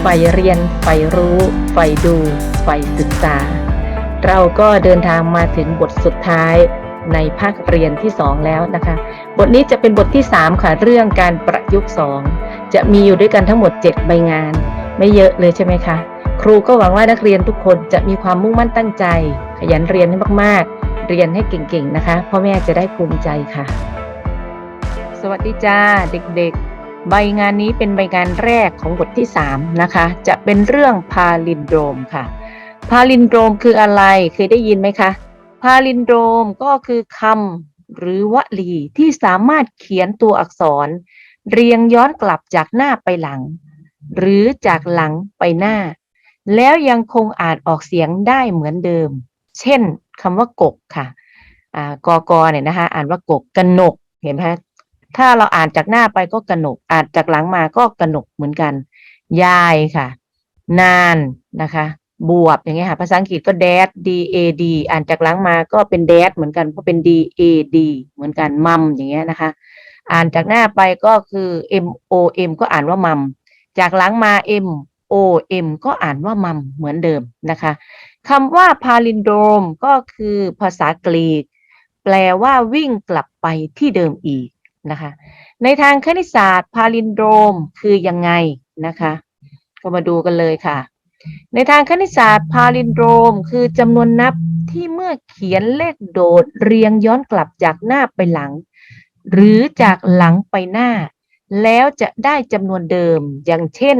ใฝ่เรียนใฝ่รู้ใฝ่ดูใฝ่ศึกษา เราก็เดินทางมาถึงบทสุดท้ายในภาคเรียนที่ 2 แล้วนะคะ บทนี้จะเป็นบทที่ 3 ค่ะเรื่องการประยุกต์ 2 จะมีอยู่ด้วยกันทั้งหมด 7 ใบงาน ไม่เยอะเลยใช่ไหมคะครูก็หวังว่านักเรียนทุกคนจะมีความมุ่งมั่นตั้งใจ ขยันเรียนให้มากๆ เรียนให้เก่งๆนะคะพ่อแม่จะได้ภูมิใจค่ะ สวัสดีจ้าเด็กๆ ใบงานนี้เป็นใบงานแรกของบทที่ 3 นะคะ จะเป็นเรื่องพาลินโดรมค่ะ พาลินโดรมคืออะไรเคยได้ยินไหมคะ พาลินโดรมก็คือคำหรือวลีที่สามารถเขียนตัวอักษร เรียงย้อนกลับจากหน้าไปหลัง หรือจากหลังไปหน้า แล้วยังคงอ่านออกเสียงได้เหมือนเดิม เช่นคำว่ากกค่ะอ่ากอกอเนี่ยนะคะ อ่านว่ากกกนกเห็นไหม ถ้าเราอ่านจากหน้าไปก็กระหนก อ่านจากหลังมาก็กระหนกเหมือนกัน ยายค่ะ นานนะคะ บวบอย่างเงี้ยค่ะ ภาษาอังกฤษก็ dad d a d อ่านจากหลังมาก็เป็น dad เหมือนกัน เพราะเป็น d a d เหมือนกันมัมอย่างเงี้ยนะคะ อ่านจากหน้าไปก็คือ m o m ก็อ่านว่ามัม จากหลังมา m o m ก็อ่านว่ามัมเหมือนเดิมนะคะคำว่าพาลินโดรมก็คือภาษากรีก แปลว่าวิ่งกลับไปที่เดิมอีก นะคะ ในทางคณิตศาสตร์พาลินโดรมคือยังไงนะคะ ก็มาดูกันเลยค่ะ ในทางคณิตศาสตร์พาลินโดรมคือจำนวนนับที่เมื่อเขียนเลขโดดเรียงย้อนกลับจากหน้าไปหลัง หรือจากหลังไปหน้า แล้วจะได้จำนวนเดิมอย่างเช่น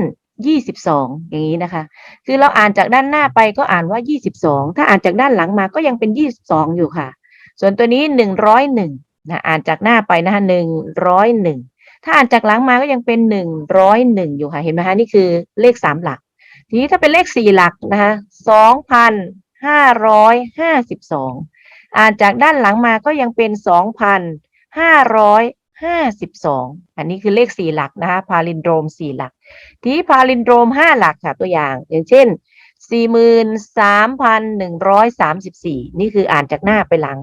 22อย่างนี้นะคะ คือเราอ่านจากด้านหน้าไปก็อ่านว่า22ถ้าอ่านจากด้านหลังมาก็ยังเป็น22อยู่ค่ะ ส่วนตัวนี้101นะอ่านจากหน้าไปนะคะ101ถ้าอ่านจากหลังมาก็ยังเป็น101อยหนึ่งอยู่ค่ะเห็นไหมคะนี่คือเลข3หลัก ทีนี้ถ้าเป็นเลข4หลักนะคะ2,552อ่านจากด้านหลังมาก็ยังเป็น2,552อันนี้คือเลข4หลักนะคะพาลินโดรม4หลัก ทีพาลินโดรม5หลักค่ะตัวอย่าง อย่างเช่น 43,134 นี่คืออ่านจากหน้าไปหลัง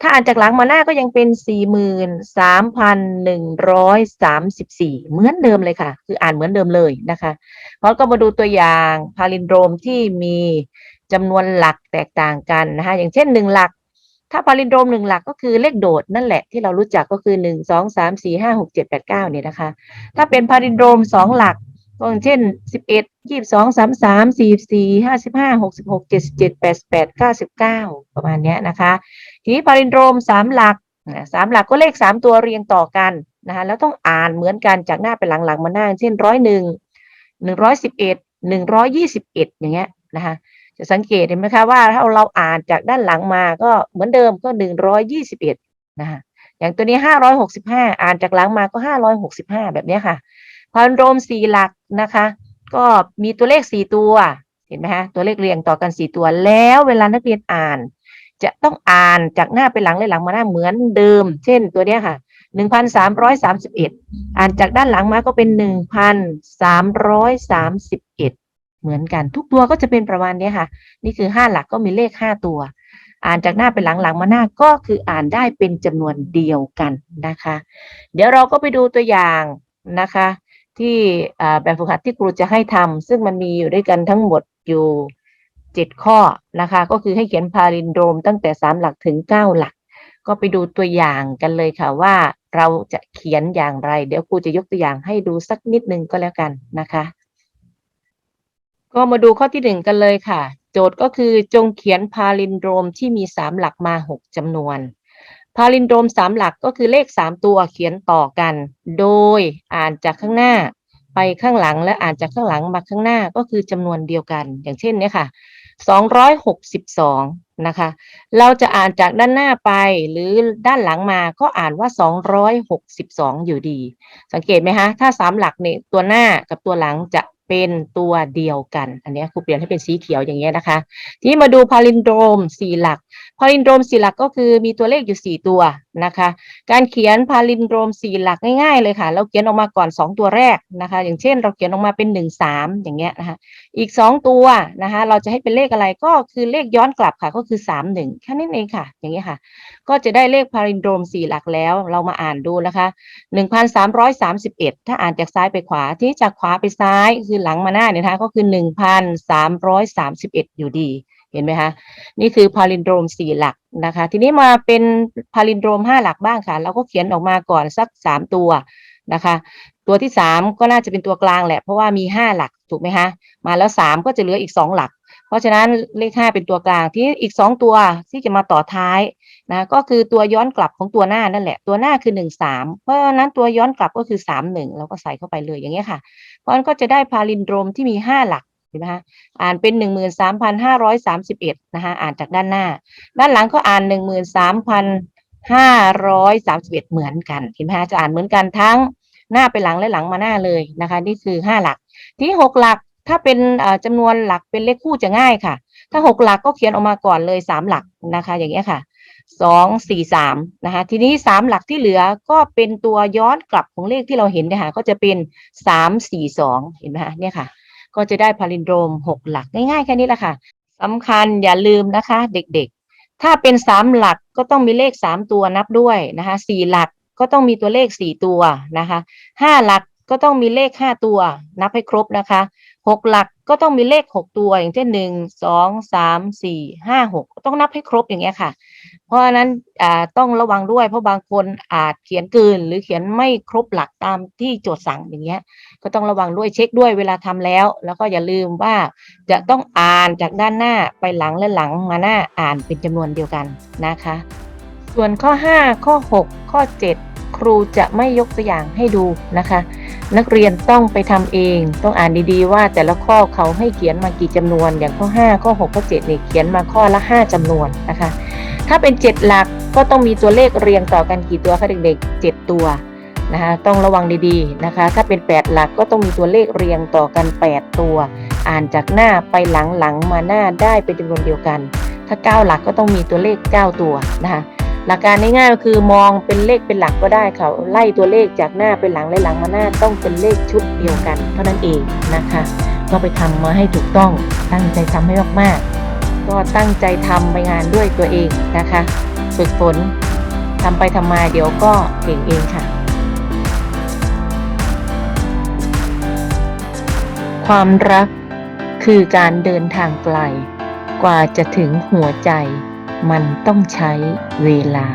ถ้าอ่านจากหลังมาหน้าก็ยังเป็น 43,134 เหมือนเดิมเลยค่ะ คืออ่านเหมือนเดิมเลยนะคะเพราะก็มาดูตัวอย่างพาลินโดรมที่มีจำนวนหลักแตกต่างกันนะคะอย่างเช่น1หลัก ถ้าพาลินโดรม1หลักก็คือเลขโดดนั่นแหละที่เรารู้จักก็คือ1 2 3 4 5 6 7 8 9เนี่ยนะคะ ถ้าเป็นพาลินโดรม2หลัก ก็อย่างเช่น11 22 33 44 55 66 77 88 99ประมาณเนี้ยนะคะ ทีนี้พาลินโดรม3หลักนะสามหลักก็เลข3ตัวเรียงต่อกันนะคะแล้วต้องอ่านเหมือนกันจากหน้าไปหลังๆมาหน้าเช่น101 111 121อย่างเงี้ยนะคะจะสังเกตเห็นไหมคะว่าถ้าเราอ่านจากด้านหลังมาก็เหมือนเดิมก็121นะคะอย่างตัวนี้565อ่านจากหลังมาก็565แบบเนี้ยค่ะ พาลินโดรมสี่หลักนะคะ ก็มีตัวเลขสี่ตัว เห็นไหมฮะตัวเลขเรียงต่อกันสี่ตัว แล้วเวลานักเรียนอ่าน จะต้องอ่านจากหน้าไปหลังเลยหลังมาหน้าเหมือนเดิม เช่นตัวเนี้ยค่ะหนึ่งพันสามร้อยสามสิบเอ็ดอ่านจากด้านหลังมาก็เป็นหนึ่งพันสามร้อยสามสิบเอ็ดเหมือนกันทุกตัวก็จะเป็นประมาณนี้ค่ะ นี่คือห้าหลักก็มีเลขห้าตัว อ่านจากหน้าไปหลังหลังมาหน้าก็คืออ่านได้เป็นจำนวนเดียวกันนะคะ เดี๋ยวเราก็ไปดูตัวอย่างนะคะ ที่แบบฝึกหัดที่ครูจะให้ทำซึ่งมันมีอยู่ด้วยกันทั้งหมดอยู่เจ็ดข้อนะคะ ก็คือให้เขียนพาลินโดมตั้งแต่สามหลักถึงเก้าหลัก ก็ไปดูตัวอย่างกันเลยค่ะว่าเราจะเขียนอย่างไร เดี๋ยวครูจะยกตัวอย่างให้ดูสักนิดนึงก็แล้วกันนะคะ ก็มาดูข้อที่หนึ่งกันเลยค่ะ โจทย์ก็คือจงเขียนพาลินโดมที่มีสามหลักมาหกจำนวน พาลินโดมสามหลักก็คือเลขสามตัวเขียนต่อกัน โดยอ่านจากข้างหน้า ไปข้างหลังและอ่านจากข้างหลังมาข้างหน้าก็คือจำนวนเดียวกัน อย่างเช่นเนี่ยค่ะ262นะคะ เราจะอ่านจากด้านหน้าไปหรือด้านหลังมาก็อ่านว่า 262 อยู่ดี สังเกตไหมคะ ถ้าสามหลักเนี่ยตัวหน้ากับตัวหลังจะ เป็นตัวเดียวกัน อันนี้ครูเปลี่ยนให้เป็นสีเขียวอย่างเงี้ยนะคะ ทีนี้มาดูพาลินโดรมสี่หลัก พาลินโดรมสี่หลักก็คือมีตัวเลขอยู่สี่ตัวนะคะ การเขียนพาลินโดรมสี่หลักง่ายๆเลยค่ะ เราเขียนออกมาก่อนสองตัวแรกนะคะ อย่างเช่น เราเขียนออกมาเป็นหนึ่งสามอย่างเงี้ยนะคะ อีกสองตัวนะคะ เราจะให้เป็นเลขอะไรก็คือเลขย้อนกลับค่ะ ก็คือสามหนึ่งแค่นั้นเองค่ะ อย่างเงี้ยค่ะ ก็จะได้เลขพาลินโดรมสี่หลักแล้ว เรามาอ่านดูนะคะหนึ่งพันสามร้อยสามสิบเอ็ดถ้าอ่านจากซ้ายไปขวาที่จากขวาไปซ้ายคือหลังมาหน้าเนี่ยนะคะก็คือหนึ่งพันสามร้อยสามสิบเอ็ดอยู่ดี เห็นไหมคะ นี่คือพาลินโดรมสี่หลักนะคะ ทีนี้มาเป็นพาลินโดรมห้าหลักบ้างค่ะ เราก็เขียนออกมาก่อนสักสามตัวนะคะ ตัวที่สามก็น่าจะเป็นตัวกลางแหละ เพราะว่ามีห้าหลักถูกไหมคะ มาแล้วสามก็จะเหลืออีกสองหลัก เพราะฉะนั้นเลขห้าเป็นตัวกลางที่อีกสองตัวที่จะมาต่อท้ายนะก็คือตัวย้อนกลับของตัวหน้านั่นแหละ ตัวหน้าคือหนึ่งสามเพราะฉะนั้นตัวย้อนกลับก็คือสามหนึ่งเราก็ใส่เข้าไปเลยอย่างเงี้ยค่ะ เพราะนั้นก็จะได้พาลินโดรมที่มีห้าหลักเห็นไหมคะอ่านเป็นหนึ่งหมื่นสามพันห้าร้อยสามสิบเอ็ดนะคะอ่านจากด้านหน้า ด้านหลังก็อ่านหนึ่งหมื่นสามพันห้าร้อยสามสิบเอ็ดเหมือนกันเห็นไหมคะจะอ่านเหมือนกันทั้งหน้าไปหลังและหลังมาหน้าเลยนะคะ นี่คือห้าหลัก ที่หกหลักถ้าเป็นเอ่อจำนวนหลักเป็นเลขคู่จะง่ายค่ะ ถ้าหกหลักก็เขียนออกมาก่อนเลยสามหลักนะคะ อย่างเงี้ยค่ะ สองสี่สามนะคะทีนี้สามหลักที่เหลือก็เป็นตัวย้อนกลับของเลขที่เราเห็นนยคะก็จะเป็นสามสี่สองเห็นไหมคะเนี่ยค่ะ ก็จะได้พาลินโดรมหกหลักง่ายๆแค่นี้แหละค่ะสำคัญอย่าลืมนะคะ เด็กๆ ถ้าเป็นสามหลักก็ต้องมีเลขสามตัวนับด้วยนะคะสี่หลักก็ต้องมีตัวเลขสี่ตัวนะคะห้าหลักก็ต้องมีเลขห้าตัวนับให้ครบนะคะหกหลัก ก็ต้องมีเลขหกตัวอย่างเช่นหนึ่งสองสามสี่ห้าหกต้องนับให้ครบอย่างเงี้ยค่ะ เพราะฉะนั้นอ่าต้องระวังด้วยเพราะบางคนอาจเขียนเกินหรือเขียนไม่ครบหลักตามที่โจทย์สั่งอย่างเงี้ย ก็ต้องระวังด้วยเช็คด้วยเวลาทำแล้ว แล้วก็อย่าลืมว่าจะต้องอ่านจากด้านหน้าไปหลังและหลังมาหน้าอ่านเป็นจำนวนเดียวกันนะคะ ส่วนข้อ 5 ข้อ 6 ข้อ 7 ครูจะไม่ยกตัวอย่างให้ดูนะคะ นักเรียนต้องไปทำเอง ต้องอ่านดีๆ ว่าแต่ละข้อเขาให้เขียนมากี่จำนวน อย่างข้อ 5 ข้อ 6 ข้อ7เนี่ยเขียนมาข้อละ 5จำนวนนะคะ ถ้าเป็น 7 หลักก็ต้องมีตัวเลขเรียงต่อกันกี่ตัวคะเด็กๆ 7 ตัวนะคะต้องระวังดีๆนะคะ ถ้าเป็น 8 หลักก็ต้องมีตัวเลขเรียงต่อกัน 8 ตัว อ่านจากหน้าไปหลังหลังมาหน้าได้เป็นจำนวนเดียวกัน ถ้า 9 หลักก็ต้องมีตัวเลข 9 ตัวนะคะ หลักการง่ายๆก็คือมองเป็นเลขเป็นหลักก็ได้ค่ะไล่ตัวเลขจากหน้าไปหลังและหลังมาหน้าต้องเป็นเลขชุดเดียวกัน เท่านั้นเองนะคะ ก็ไปทำมาให้ถูกต้องตั้งใจทำให้มากๆ ก็ตั้งใจทำไปงานด้วยตัวเองนะคะฝึกฝนทำไปทำมาเดี๋ยวก็เก่งเองค่ะ ความรักคือการเดินทางไกลกว่าจะถึงหัวใจ มันต้องใช้เวลา